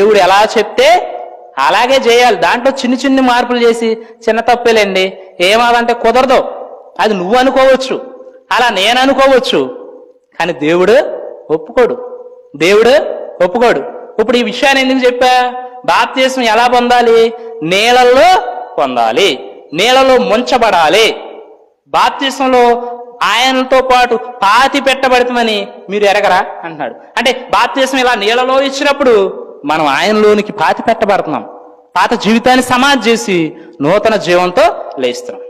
దేవుడు ఎలా చెప్తే అలాగే చేయాలి. దాంట్లో చిన్న చిన్న మార్పులు చేసి చిన్న తప్పేలేండి. ఏమాదంటే కుదరదు. అది నువ్వు అనుకోవచ్చు. అలా నేను అనుకోవచ్చు. కానీ దేవుడు ఒప్పుకోడు. దేవుడు ఒప్పుకోడు. ఇప్పుడు ఈ విషయాన్ని ఎందుకు చెప్పా? బాప్తీసం ఎలా పొందాలి? నీళ్ళల్లో పొందాలి. నీళ్ళలో ముంచబడాలి. బాప్తీసంలో ఆయనతో పాటు పాతి పెట్టబడుతుందని మీరు ఎరగరా? అంటున్నాడు. అంటే బాప్తీసం ఇలా నీళ్ళలో ఇచ్చినప్పుడు మనం ఆయనలోనికి పాతి పెట్టబడుతున్నాం. పాత జీవితాన్ని సమాధి చేసి నూతన జీవంతో లేస్తున్నాం.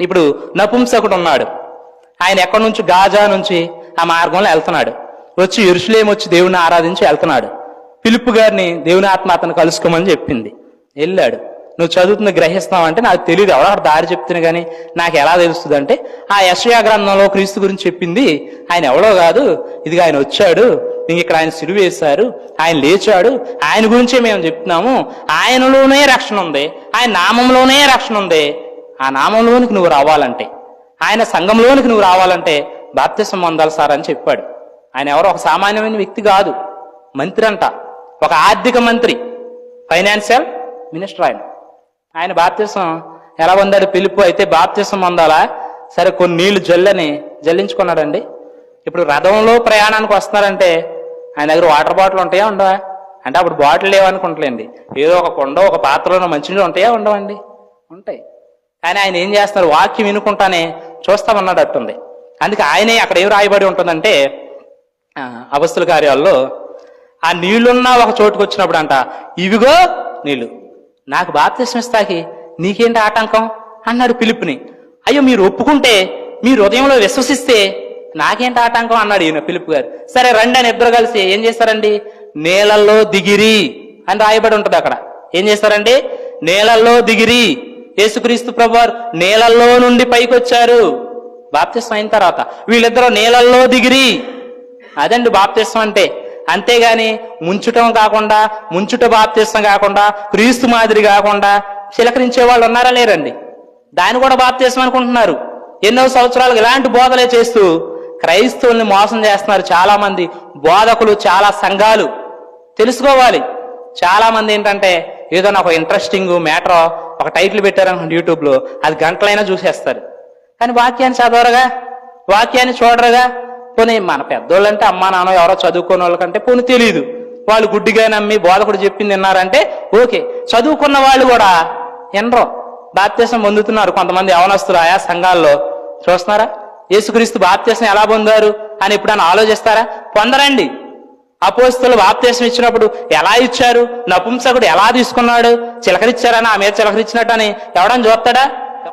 ఇప్పుడు నపుంసకుడు ఉన్నాడు. ఆయన ఎక్కడి నుంచి? గాజా నుంచి ఆ మార్గంలో వెళ్తున్నాడు. వచ్చి ఇరుషులేం వచ్చి దేవుని ఆరాధించి వెళ్తున్నాడు. పిలుపు గారిని దేవుని ఆత్మ అతను కలుసుకోమని చెప్పింది. వెళ్ళాడు. నువ్వు చదువుతుంది గ్రహిస్తున్నావు అంటే నాకు తెలియదు ఎవడో అక్కడ దారి చెప్తున్నా కానీ నాకు ఎలా తెలుస్తుంది అంటే ఆ యశయా గ్రంథంలో క్రీస్తు గురించి చెప్పింది ఆయన ఎవడో కాదు ఇదిగా ఆయన వచ్చాడు ఇంక ఇక్కడ ఆయన సిలువ వేశారు ఆయన లేచాడు ఆయన గురించే మేము చెప్తున్నాము ఆయనలోనే రక్షణ ఉంది ఆయన నామంలోనే రక్షణ ఉంది ఆ నామంలోనికి నువ్వు రావాలంటే ఆయన సంఘంలోనికి నువ్వు రావాలంటే బాప్తిసం పొందాలి సార్ అని చెప్పాడు. ఆయన ఎవరో ఒక సామాన్యమైన వ్యక్తి కాదు మంత్రి అంట ఒక ఆర్థిక మంత్రి ఫైనాన్షియల్ మినిస్టర్ ఆయన. ఆయన బాప్తిసం ఎలా పొందాడు? పిలుపు అయితే బాప్తిసం పొందాలా? సరే కొన్ని నీళ్ళు జల్లని జల్లించుకున్నాడండి. ఇప్పుడు రథంలో ప్రయాణానికి వస్తున్నారంటే ఆయన దగ్గర వాటర్ బాటిల్ ఉంటాయా ఉండవా? అంటే అప్పుడు బాటిల్ లేవనుకుంటలేండి. ఏదో ఒక కొండ ఒక పాత్రలో మంచినీళ్ళు ఉంటాయా ఉండవండి? ఉంటాయి. కానీ ఆయన ఏం చేస్తున్నారు? వాక్యం వినుకుంటానే చూస్తామన్నాడు అట్టుంది. అందుకే ఆయనే అక్కడ ఏం రాయబడి ఉంటుందంటే అవస్థల కార్యాల్లో ఆ నీళ్ళున్న ఒక చోటుకు వచ్చినప్పుడు అంట ఇవిగో నీళ్ళు. నాకు బాప్తిసం ఇస్తాకి నీకేంటి ఆటంకం? అన్నాడు పిలుపుని అయ్యో మీరు ఒప్పుకుంటే మీ హృదయంలో విశ్వసిస్తే నాకేంటి ఆటంకం? అన్నాడు ఈయన పిలుపు గారు. సరే రండి అని ఇద్దరు కలిసి ఏం చేస్తారండి? నేలల్లో దిగిరి అని రాయబడి ఉంటుంది అక్కడ. ఏం చేస్తారండి? నేలల్లో దిగిరి. యేసుక్రీస్తు ప్రభువారు నేలల్లో నుండి పైకి వచ్చారు బాప్తిస్వం అయిన తర్వాత వీళ్ళిద్దరూ నేలల్లో దిగిరి. అదండి బాప్తిస్వం అంటే. అంతేగాని ముంచుటం కాకుండా ముంచుట బాప్తిస్వం కాకుండా క్రీస్తు మాదిరి కాకుండా చిలకరించే వాళ్ళు ఉన్నారా లేరండి? దాన్ని కూడా బాప్తిస్వం అనుకుంటున్నారు. ఎన్నో సంవత్సరాలు ఇలాంటి బోధలే చేస్తూ క్రైస్తవుల్ని మోసం చేస్తున్నారు చాలా మంది బోధకులు చాలా సంఘాలు. తెలుసుకోవాలి. చాలా మంది ఏంటంటే ఏదైనా ఒక ఇంట్రెస్టింగ్ మ్యాటర్ ఒక టైటిల్ పెట్టారనుకోండి యూట్యూబ్లో అది గంటలైనా చూసేస్తారు. కానీ వాక్యాన్ని చదవరుగా? వాక్యాన్ని చూడరుగా? పోనీ మన పెద్దోళ్ళంటే అమ్మా నాన్న ఎవరో చదువుకున్న వాళ్ళకంటే పోనీ తెలియదు వాళ్ళు గుడ్డిగా నమ్మి బోధకుడు చెప్పింది విన్నారంటే ఓకే. చదువుకున్న వాళ్ళు కూడా ఎనరో బాప్తీసం పొందుతున్నారు కొంతమంది యవనస్తులు ఆయా సంఘాల్లో. చూస్తున్నారా? యేసుక్రీస్తు బాప్తీసం ఎలా పొందారు అని ఎప్పుడైనా ఆలోచిస్తారా? పొందరండి. అపోస్తులు బాప్తీసం ఇచ్చినప్పుడు ఎలా ఇచ్చారు? నపుంసకుడు ఎలా తీసుకున్నాడు? చిలకరిచ్చారని ఆ మీద చిలకరిచ్చినట్టు అని ఎవడని చూస్తాడా?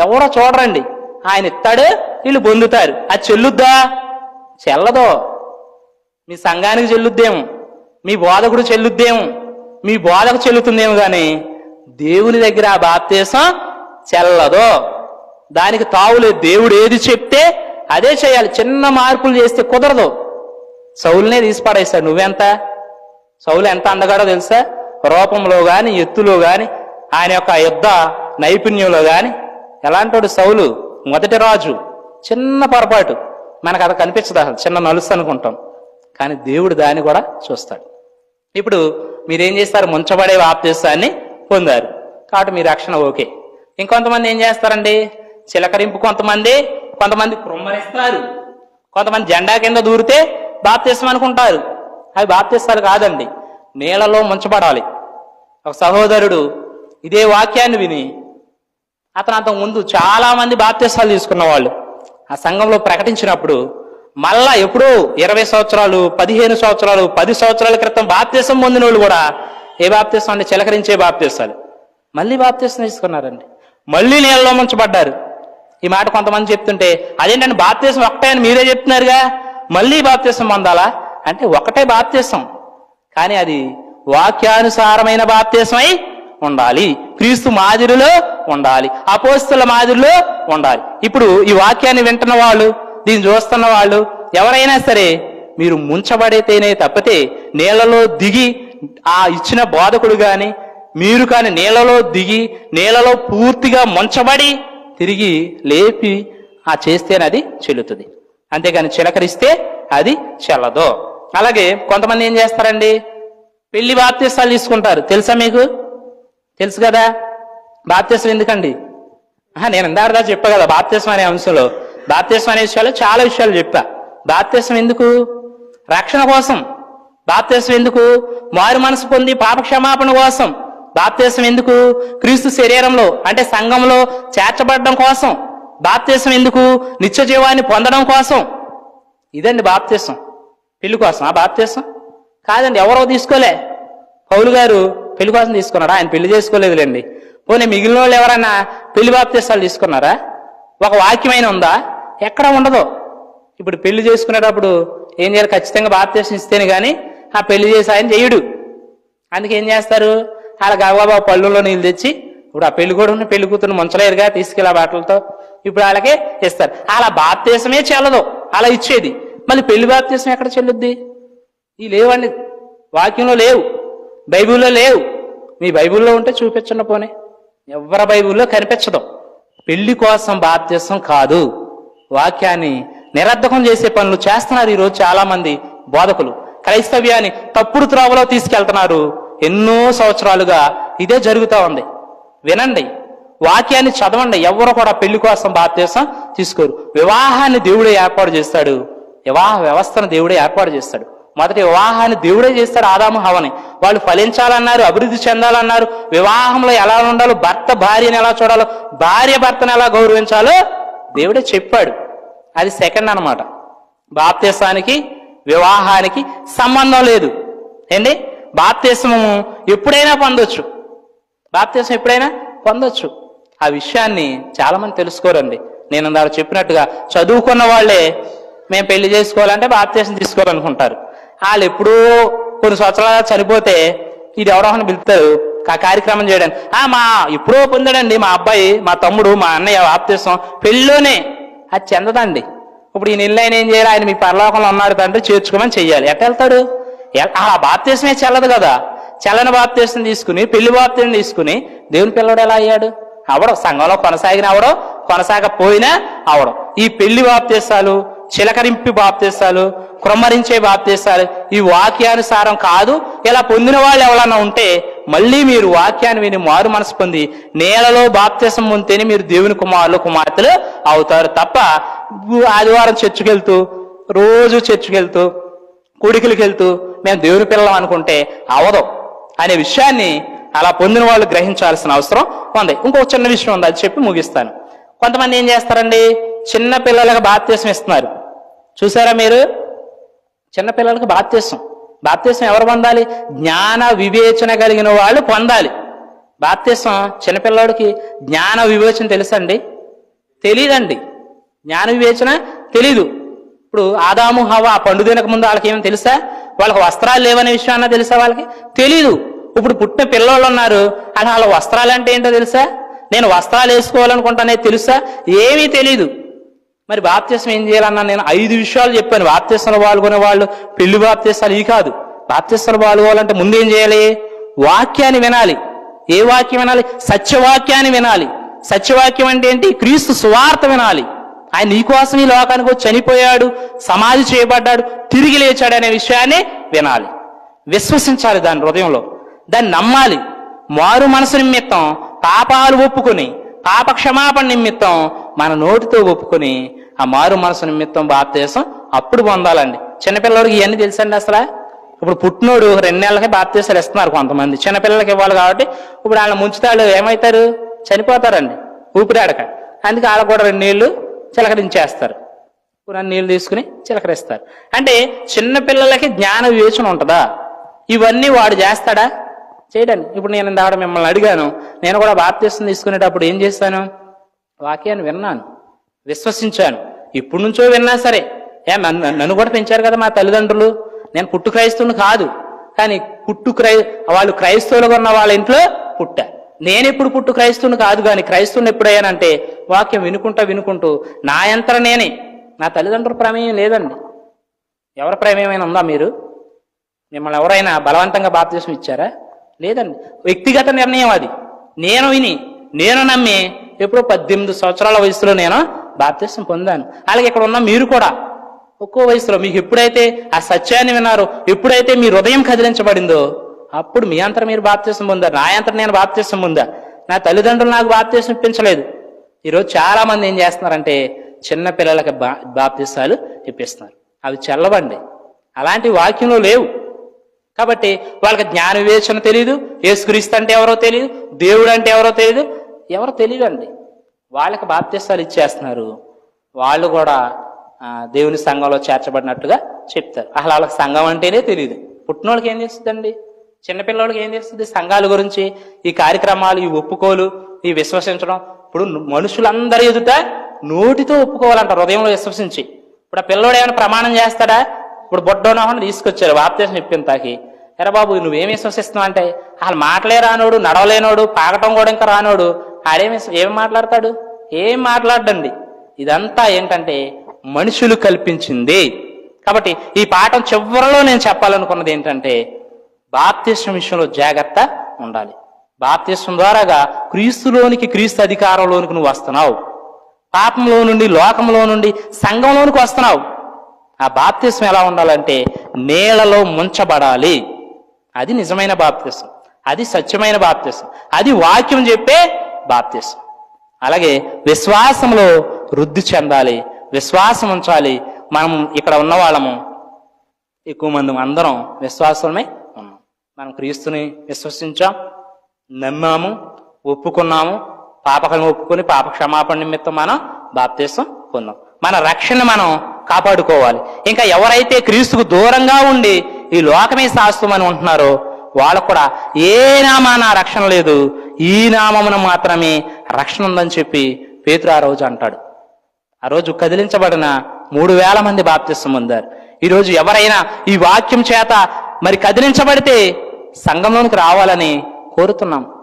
ఎవరో చూడరండి. ఆయన ఇస్తాడు వీళ్ళు పొందుతారు. అది చెల్లుద్దా? చెల్లదో. మీ సంఘానికి చెల్లుద్దేమో మీ బోధకుడు చెల్లుద్దేమో మీ బోధకు చెల్లుతుందేమో కానీ దేవుని దగ్గర ఆ బాప్తీసం చెల్లదో. దానికి తావులేదు దేవుడు ఏది చెప్తే అదే చేయాలి. చిన్న మార్పులు చేస్తే కుదరదు. సౌలునే తీసి నువ్వెంత? సౌలు ఎంత అందగాడో తెలుసా? రూపంలో కానీ ఎత్తులో కానీ ఆయన యొక్క యుద్ధ నైపుణ్యంలో కానీ ఎలాంటోడు సౌలు? మొదటి రాజు. చిన్న పొరపాటు. మనకు అది కనిపించదు అసలు. చిన్న నలుసు అనుకుంటాం. కానీ దేవుడు దాన్ని కూడా చూస్తాడు. ఇప్పుడు మీరేం చేస్తారు? ముంచబడే వాప్తిస్తాన్ని పొందారు. కాబట్టి మీ రక్షణ ఓకే. ఇంకొంతమంది ఏం చేస్తారండి? చిలకరింపు కొంతమంది కొంతమంది కృమ్మరిస్తారు కొంతమంది జెండా కింద దూరితే బాప్తీసం అనుకుంటారు. అవి బాప్తిస్తారు కాదండి. నీళ్ళలో ముంచబడాలి. ఒక సహోదరుడు ఇదే వాక్యాన్ని విని అతను అంతకు ముందు చాలా మంది బాప్తీసాలు తీసుకున్నవాళ్ళు. ఆ సంఘంలో ప్రకటించినప్పుడు మళ్ళా ఎప్పుడో ఇరవై సంవత్సరాలు పదిహేను సంవత్సరాలు పది సంవత్సరాల క్రితం బాప్తీసం పొందిన వాళ్ళు కూడా ఏ బాప్తీసం అంటే చిలకరించే బాప్తీసాలు. మళ్ళీ బాప్తీసం తీసుకున్నారండి. మళ్ళీ నీళ్ళలో ముంచబడ్డారు. ఈ మాట కొంతమంది చెప్తుంటే అదేంటంటే బాప్తీసం ఒకటే అని మీరే చెప్తున్నారుగా? మళ్ళీ బాప్తీసం పొందాలా? అంటే ఒకటే బాప్తీసం. కానీ అది వాక్యానుసారమైన బాప్తీసమై ఉండాలి. క్రీస్తు మాదిరిలో ఉండాలి. అపోస్తుల మాదిరిలో ఉండాలి. ఇప్పుడు ఈ వాక్యాన్ని వింటున్న వాళ్ళు దీన్ని చూస్తున్న వాళ్ళు ఎవరైనా సరే మీరు ముంచబడితేనే తప్పితే నీళ్ళలో దిగి ఆ ఇచ్చిన బోధకుడు కానీ మీరు కానీ నీళ్ళలో దిగి నీళ్ళలో పూర్తిగా ముంచబడి తిరిగి లేపి ఆ చేస్తేనే అది చెల్లుతుంది. అంతేగాని చిలకరిస్తే అది చెల్లదు. అలాగే కొంతమంది ఏం చేస్తారండి? పెళ్ళి బాప్తీసాలు తీసుకుంటారు. తెలుసా మీకు? తెలుసు కదా? బాప్తిస్వం ఎందుకండి? నేను ఇందాకదా చెప్పా కదా బాప్తీసం అనే అంశంలో. బాప్తిస్వం అనే విషయాలు చాలా విషయాలు చెప్పా. బాప్తిస్వం ఎందుకు? రక్షణ కోసం. బాప్తిస్వం ఎందుకు? మారు మనసు పొంది పాప క్షమాపణ కోసం. బాప్తిస్వం ఎందుకు? క్రీస్తు శరీరంలో అంటే సంఘంలో చేర్చబడడం కోసం. బాప్తిస్వం ఎందుకు? నిత్య జీవాన్ని పొందడం కోసం. ఇదండి బాప్తిస్వం పెళ్ళి కోసం. ఆ బాప్తిస్వం కాదండి ఎవరో తీసుకోలే. పౌలు గారు పెళ్ళి కోసం తీసుకున్నారా ఆయన పెళ్ళి చేసుకోలేదులేండి. పోనీ మిగిలిన వాళ్ళు ఎవరైనా పెళ్ళి బాప్తిస్తాలు తీసుకున్నారా? ఒక వాక్యమైన ఉందా? ఎక్కడ ఉండదు. ఇప్పుడు పెళ్ళి చేసుకునేటప్పుడు ఏం చేయాలి? ఖచ్చితంగా బాప్తీసం ఇస్తేనే కానీ ఆ పెళ్ళి చేసి ఆయన చేయుడు అందుకే ఏం చేస్తారు? అలా గబగబా పళ్ళులో నీళ్ళు తెచ్చి ఇప్పుడు ఆ పెళ్ళి కూడా ఉన్న పెళ్ళి కూతురు ముంచలేరుగా తీసుకెళ్ళి ఆ ఇప్పుడు వాళ్ళకే ఇస్తారు. అలా బాప్తీసమే చెల్లదు. అలా ఇచ్చేది. మళ్ళీ పెళ్ళి బాప్తీసం ఎక్కడ చెల్లుద్ది? ఈ లేవండి. వాక్యంలో లేవు. బైబిల్లో లేవు. మీ బైబిల్లో ఉంటే చూపించండి పోనీ. ఎవరి బైబిల్లో కనిపించదు. పెళ్ళి కోసం బాప్త్యసం కాదు. వాక్యాన్ని నిరర్ధకం చేసే పనులు చేస్తున్నారు ఈరోజు చాలా మంది బోధకులు. క్రైస్తవ్యాన్ని తప్పుడు త్రోవలో తీసుకెళ్తున్నారు. ఎన్నో సంవత్సరాలుగా ఇదే జరుగుతూ ఉంది. వినండి. వాక్యాన్ని చదవండి. ఎవరు కూడా పెళ్ళి కోసం బాప్తీసం తీసుకోరు. వివాహాన్ని దేవుడే ఏర్పాటు చేస్తాడు. వివాహ వ్యవస్థను దేవుడే ఏర్పాటు చేస్తాడు. మొదటి వివాహాన్ని దేవుడే చేస్తాడు ఆదాము హవని. వాళ్ళు ఫలించాలన్నారు అభివృద్ధి చెందాలన్నారు. వివాహంలో ఎలా ఉండాలో భర్త భార్యని ఎలా చూడాలో భార్య భర్తను ఎలా గౌరవించాలో దేవుడే చెప్పాడు. అది సెకండ్ అన్నమాట. బాప్తీసానికి వివాహానికి సంబంధం లేదు. ఏంటి? బాప్తీసము ఎప్పుడైనా పొందొచ్చు. బాప్తీసం ఎప్పుడైనా పొందొచ్చు. ఆ విషయాన్ని చాలా మంది తెలుసుకోరండి. నేను ఇందాక చెప్పినట్టుగా చదువుకున్న వాళ్ళే మేము పెళ్ళి చేసుకోవాలంటే బాప్తీసం తీసుకోవాలనుకుంటారు. వాళ్ళు ఎప్పుడూ కొన్ని సంవత్సరాలు చనిపోతే ఇది ఎవరో పిలుస్తారు. ఆ కార్యక్రమం చేయడానికి ఆ మా ఎప్పుడో పొందాడండి మా అబ్బాయి మా తమ్ముడు మా అన్నయ్య ఆప్తిస్తాం పెళ్ళిలోనే అది చెందదండి. ఇప్పుడు ఈ నెల ఆయన ఏం చేయాలి? ఆయన మీ పరలోకంలో ఉన్నాడు తండ్రి చేర్చుకోమని చెయ్యాలి. ఎట్ట వెళ్తాడు? ఎ- ఆ బాప్తీసమే చెల్లదు కదా. చల్లని బాప్తీసం తీసుకుని పెళ్ళి బాప్తీసం తీసుకుని దేవుని పిల్లడు ఎలా అయ్యాడు? అవడం సంఘంలో కొనసాగిన అవడం కొనసాగపోయినా అవడం ఈ పెళ్ళి బాప్తీసాలు చిలకరింపి బాప్తీసాలు క్రొమ్మరించే బాప్తీసాలు ఈ వాక్యానుసారం కాదు. ఇలా పొందిన వాళ్ళు ఎవరన్నా ఉంటే మళ్ళీ మీరు వాక్యాన్ని విని మారు మనసు పొంది నేలలో బాప్తీసం పొందితేనే మీరు దేవుని కుమారులు కుమార్తెలు అవుతారు తప్ప ఆదివారం చర్చికి వెళ్తూ రోజు చర్చికి వెళ్తూ వెళ్తూ మేము దేవుని పిల్లలం అనుకుంటే అవదు అనే విషయాన్ని అలా పొందిన వాళ్ళు గ్రహించాల్సిన అవసరం ఉంది. ఇంకో చిన్న విషయం ఉంది అది చెప్పి ముగిస్తాను. కొంతమంది ఏం చేస్తారండి? చిన్న పిల్లలకు బాప్తీసం ఇస్తున్నారు. చూసారా మీరు? చిన్న పిల్లలకు బాప్తీసం. బాప్తీసం ఎవరు పొందాలి? జ్ఞాన వివేచన కలిగిన వాళ్ళు పొందాలి. బాప్తీసం చిన్నపిల్లడికి జ్ఞాన వివేచన తెలుసండి? తెలియదండి జ్ఞాన వివేచన తెలీదు. ఇప్పుడు ఆదాము హవ ఆ పండు తినక ముందు వాళ్ళకి ఏమో తెలుసా? వాళ్ళకి వస్త్రాలు లేవనే విషయం అన్న తెలుసా వాళ్ళకి? తెలీదు. ఇప్పుడు పుట్టిన పిల్లోళ్ళు ఉన్నారు. అలా వాళ్ళ వస్త్రాలు అంటే ఏంటో తెలుసా? నేను వస్త్రాలు వేసుకోవాలనుకుంటానే తెలుసా? ఏమీ తెలీదు. మరి బాప్త్యసం ఏం చేయాలన్నా నేను ఐదు విషయాలు చెప్పాను. బాప్తీసంలో పాల్గొనే వాళ్ళు పెళ్ళి బాప్త్యసాలు ఇవి కాదు. బాప్తీసంలో పాల్గొవాలంటే ముందేం చేయాలి? వాక్యాన్ని వినాలి. ఏ వాక్యం వినాలి? సత్యవాక్యాన్ని వినాలి. సత్యవాక్యం అంటే ఏంటి? క్రీస్తు సువార్త వినాలి. ఆయన నీకోసం ఈ లోకానికి చనిపోయాడు సమాధి చేయబడ్డాడు తిరిగి లేచాడు అనే విషయాన్ని వినాలి. విశ్వసించాలి దాని హృదయంలో. దాన్ని నమ్మాలి. మారు మనసు నిమిత్తం పాపాలు ఒప్పుకొని పాప క్షమాపణ నిమిత్తం మన నోటితో ఒప్పుకొని ఆ మారు మనసు నిమిత్తం బాప్తీసం అప్పుడు పొందాలండి. చిన్నపిల్లడికి ఇవన్నీ తెలుసండి అసలు? ఇప్పుడు పుట్టినోడు రెండు నెలలకి బాప్తీసాలు ఇస్తున్నారు కొంతమంది. చిన్నపిల్లలకి ఇవ్వాలి కాబట్టి ఇప్పుడు వాళ్ళ ముంచుతాడు ఏమవుతారు? చనిపోతారండి. ఊపిరాడక. అందుకే వాళ్ళకు కూడా రెండు నీళ్ళు చిలకరించేస్తారు. పురాణ నీళ్ళు తీసుకుని చిలకరిస్తారు. అంటే చిన్నపిల్లలకి జ్ఞాన వివేచన ఉంటుందా? ఇవన్నీ వాడు చేస్తాడా? చేయడానికి ఇప్పుడు నేను ఇందాక మిమ్మల్ని అడిగాను. నేను కూడా బాప్తీసం తీసుకునేటప్పుడు ఏం చేస్తాను? వాక్యాన్ని విన్నాను విశ్వసించాను. ఇప్పుడు నుంచో విన్నా సరే ఏ నన్ను నన్ను కూడా పెంచారు కదా మా తల్లిదండ్రులు. నేను పుట్టు క్రైస్తవుని కాదు. కానీ పుట్టు క్రై వాళ్ళు క్రైస్తవులుగా ఉన్న వాళ్ళ ఇంట్లో పుట్టా. నేను ఎప్పుడు పుట్టు క్రైస్తవుని కాదు కానీ క్రైస్తవుని ఎప్పుడయ్యానంటే వాక్యం వినుకుంటా వినుకుంటూ నా యంత్ర నేనే. నా తల్లిదండ్రుల ప్రమేయం లేదండి. ఎవరి ప్రమేయమైనా ఉందా మీరు? మిమ్మల్ని ఎవరైనా బలవంతంగా బాప్తీసం ఇచ్చారా? లేదండి. వ్యక్తిగత నిర్ణయం అది. నేను విని నేను నమ్మి ఎప్పుడో పద్దెనిమిది సంవత్సరాల వయసులో నేను బాప్తీసం పొందాను. అలాగే ఇక్కడ ఉన్న మీరు కూడా ఒక్కో వయసులో మీకు ఎప్పుడైతే ఆ సత్యాన్ని విన్నారో ఎప్పుడైతే మీ హృదయం కదిలించబడిందో అప్పుడు మీ అంతా మీరు బాప్తీసం పొందారు. నా అంతా నేను బాప్తీసం పొందా. నా తల్లిదండ్రులు నాకు బాప్తీసం ఇప్పించలేదు. ఈరోజు చాలా మంది ఏం చేస్తున్నారంటే చిన్న పిల్లలకి బా బాప్తీసాలు ఇప్పిస్తున్నారు. అవి చల్లవండి. అలాంటి వాక్యంలో లేవు. కాబట్టి వాళ్ళకి జ్ఞాన వివేచన తెలియదు యేసుక్రీస్తు అంటే ఎవరో తెలియదు దేవుడు అంటే ఎవరో తెలియదు ఎవరు తెలియండి వాళ్ళకి బాప్తీసాలు ఇచ్చేస్తున్నారు. వాళ్ళు కూడా దేవుని సంఘంలో చేర్చబడినట్టుగా చెప్తారు. అసలు వాళ్ళకి సంఘం అంటేనే తెలియదు పుట్టినోళ్ళకి ఏం తెలుస్తుందండి? చిన్నపిల్లలకి ఏం తెలుస్తుంది? సంఘాల గురించి ఈ కార్యక్రమాలు ఈ ఒప్పుకోలు ఈ విశ్వసించడం. ఇప్పుడు మనుషులందరి ఎదుట నోటితో ఒప్పుకోవాలంట హృదయంలో విశ్వసించి. ఇప్పుడు ఆ పిల్లోడు ఏమైనా ప్రమాణం చేస్తాడా? ఇప్పుడు బొడ్డోనోహన్ తీసుకొచ్చారు బాప్తీసం ఇప్పింతాకి ఎరా బాబు నువ్వేం విశ్వసిస్తున్నావు అంటే అసలు మాటలే రానోడు నడవలేనోడు పాకటం కూడా ఇంకా రానోడు. ఆడేమి ఏం మాట్లాడతాడు? ఏం మాట్లాడండి ఇదంతా ఏంటంటే మనుషులు కల్పించింది. కాబట్టి ఈ పాఠం చివరిలో నేను చెప్పాలనుకున్నది ఏంటంటే బాప్తిష్టం విషయంలో జాగ్రత్త ఉండాలి. బాప్తిష్టం ద్వారాగా క్రీస్తులోనికి క్రీస్తు అధికారంలోనికి నువ్వు వస్తున్నావు. పాపంలో నుండి లోకంలో నుండి సంఘంలోనికి వస్తున్నావు. ఆ బాప్తిస్వం ఎలా ఉండాలంటే నేలలో ముంచబడాలి. అది నిజమైన బాప్తిస్వం అది సత్యమైన బాప్తిస్వం అది వాక్యం చెప్పే బాప్తిస్వం అలాగే విశ్వాసంలో వృద్ధి చెందాలి విశ్వాసం ఉంచాలి. మనం ఇక్కడ ఉన్న వాళ్ళము ఎక్కువ మంది అందరం విశ్వాసమే ఉన్నాం. మనం క్రీస్తుని విశ్వసించాం నమ్మాము ఒప్పుకున్నాము పాపకలను ఒప్పుకొని పాప క్షమాపణ నిమిత్తం మనం బాప్తీసం పొందాం. మన రక్షణ మనం కాపాడుకోవాలి. ఇంకా ఎవరైతే క్రీస్తుకు దూరంగా ఉండి ఈ లోకమే శాస్త్రం అని ఉంటున్నారో వాళ్ళకు కూడా ఏ నామాన రక్షణ లేదు. ఈ నామమున మాత్రమే రక్షణ ఉందని చెప్పి పేతురు ఆ రోజు అంటాడు. ఆ రోజు కదిలించబడిన మూడు వేల మంది బాప్తిస్తం పొందారు. ఈరోజు ఎవరైనా ఈ వాక్యం చేత మరి కదిలించబడితే సంఘంలోనికి రావాలని కోరుతున్నాం.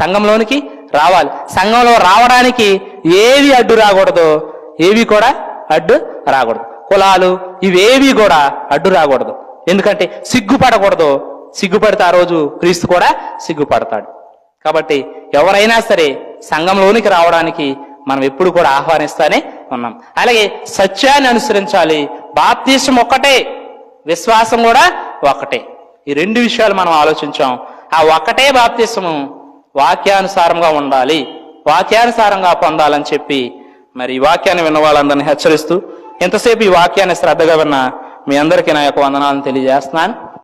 సంఘంలోనికి రావాలి. సంఘంలో రావడానికి ఏవి అడ్డు రాకూడదు ఏవి కూడా అడ్డు రాకూడదు. కులాలు ఇవేవి కూడా అడ్డు రాకూడదు. ఎందుకంటే సిగ్గుపడకూడదు. సిగ్గుపడితే ఆ రోజు క్రీస్తు కూడా సిగ్గుపడతాడు. కాబట్టి ఎవరైనా సరే సంఘంలోనికి రావడానికి మనం ఎప్పుడు కూడా ఆహ్వానిస్తానే ఉన్నాం. అలాగే సత్యాన్ని అనుసరించాలి. బాప్తీసం ఒక్కటే విశ్వాసం కూడా ఒకటే ఈ రెండు విషయాలు మనం ఆలోచించాం. ఆ ఒక్కటే బాప్తీసము వాక్యానుసారంగా ఉండాలి. వాక్యానుసారంగా పొందాలని చెప్పి మరి ఈ వాక్యాన్ని విన్న వాళ్ళందరినీ హెచ్చరిస్తూ ఎంతసేపు ఈ వాక్యాన్ని శ్రద్ధగా విన్న మీ అందరికీ నా యొక్క వందనాలను తెలియజేస్తున్నాను.